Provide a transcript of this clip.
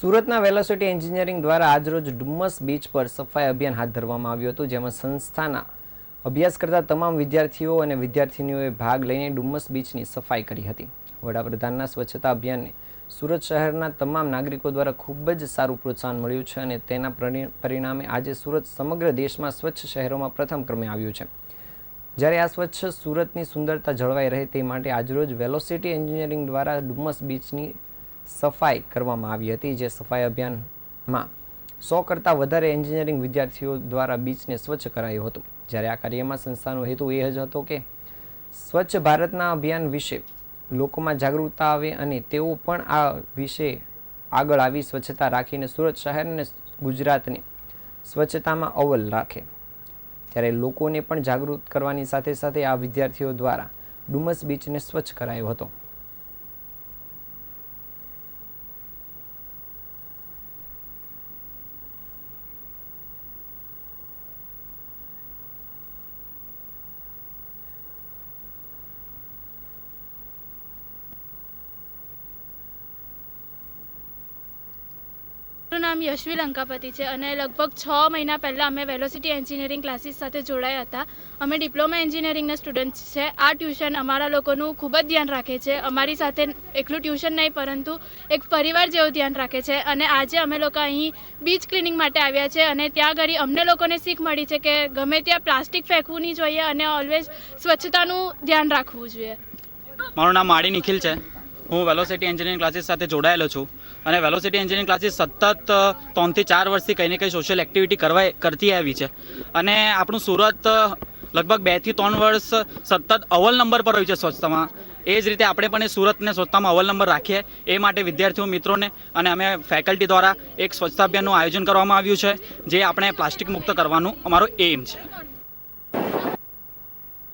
સુરતના velocity engineering દ્વારા આજરોજ ડુમ્મસ બીચ પર સફાઈ અભિયાન હાથ ધરવામાં આવ્યું હતું, જેમાં સંસ્થાના અભ્યાસ કરતા તમામ વિદ્યાર્થીઓ અને વિદ્યાર્થીનીઓએ ભાગ લઈને ડુમ્મસ બીચની સફાઈ કરી હતી. વડાપ્રધાનના સ્વચ્છતા અભિયાનને સુરત શહેરના તમામ નાગરિકો દ્વારા ખૂબ જ સારું પ્રોત્સાહન મળ્યું છે અને તેના પરિ- પરિણામે આજે સુરત સમગ્ર દેશમાં સ્વચ્છ શહેરોમાં પ્રથમ ક્રમે આવ્યું છે. જ્યારે આ સ્વચ્છ સુરતની સુંદરતા જળવાઈ રહે તે માટે આજરોજ વેલોસિટી એન્જિનિયરિંગ દ્વારા ડુમ્મસ બીચની સફાઈ કરવામાં આવી હતી, જે સફાઈ અભિયાનમાં સો કરતાં વધારે એન્જિનિયરિંગ વિદ્યાર્થીઓ દ્વારા બીચને સ્વચ્છ કરાયું હતું. જ્યારે આ કાર્યમાં સંસ્થાનો હેતુ એ જ હતો કે સ્વચ્છ ભારતના અભિયાન વિશે લોકોમાં જાગૃતતા આવે અને તેઓ પણ આ વિશે આગળ આવી સ્વચ્છતા રાખીને સુરત શહેર અને ગુજરાતને સ્વચ્છતામાં અવ્વલ રાખે. ત્યારે લોકોને પણ જાગૃત કરવાની સાથે સાથે આ વિદ્યાર્થીઓ દ્વારા ડુમસ બીચને સ્વચ્છ કરાયો હતો. મારું નામ યશવી લંકાપતિ છે અને લગભગ છ મહિના પહેલાં અમે વેલોસિટી એન્જિનિયરિંગ ક્લાસીસ સાથે જોડાયા હતા. અમે ડિપ્લોમા એન્જિનિયરિંગના સ્ટુડન્ટ છે. આ ટ્યુશન અમારા લોકોનું ખૂબ જ ધ્યાન રાખે છે. અમારી સાથે એકલું ટ્યુશન નહીં, પરંતુ એક પરિવાર જેવું ધ્યાન રાખે છે. અને આજે અમે લોકો અહીં બીચ ક્લિનિંગ માટે આવ્યા છે અને ત્યાં આગળ અમને લોકોને શીખ મળી છે કે ગમે ત્યાં પ્લાસ્ટિક ફેંકવું નહીં જોઈએ અને ઓલવેઝ સ્વચ્છતાનું ધ્યાન રાખવું જોઈએ. મારું નામ માળી નિખિલ છે. હું વેલોસિટી એન્જિનિયરિંગ ક્લાસીસ સાથે જોડાયેલો છું અને વેલોસિટી એન્જિનિયરિંગ ક્લાસીસ સતત ત્રણથી ચાર વર્ષથી કંઈ ને કંઈ સોશિયલ એક્ટિવિટી કરવા, કરતી આવી છે. અને આપણું સુરત લગભગ બેથી ત્રણ વર્ષ સતત અવ્વલ નંબર પર હોય છે સ્વચ્છતામાં. એ જ રીતે આપણે પણ એ સુરતને સ્વચ્છતામાં અવ્વલ નંબર રાખીએ. એ માટે વિદ્યાર્થીઓ, મિત્રોને અને અમે ફેકલ્ટી દ્વારા એક સ્વચ્છતા અભિયાનનું આયોજન કરવામાં આવ્યું છે, જે આપણે પ્લાસ્ટિક મુક્ત કરવાનું અમારો એમ છે.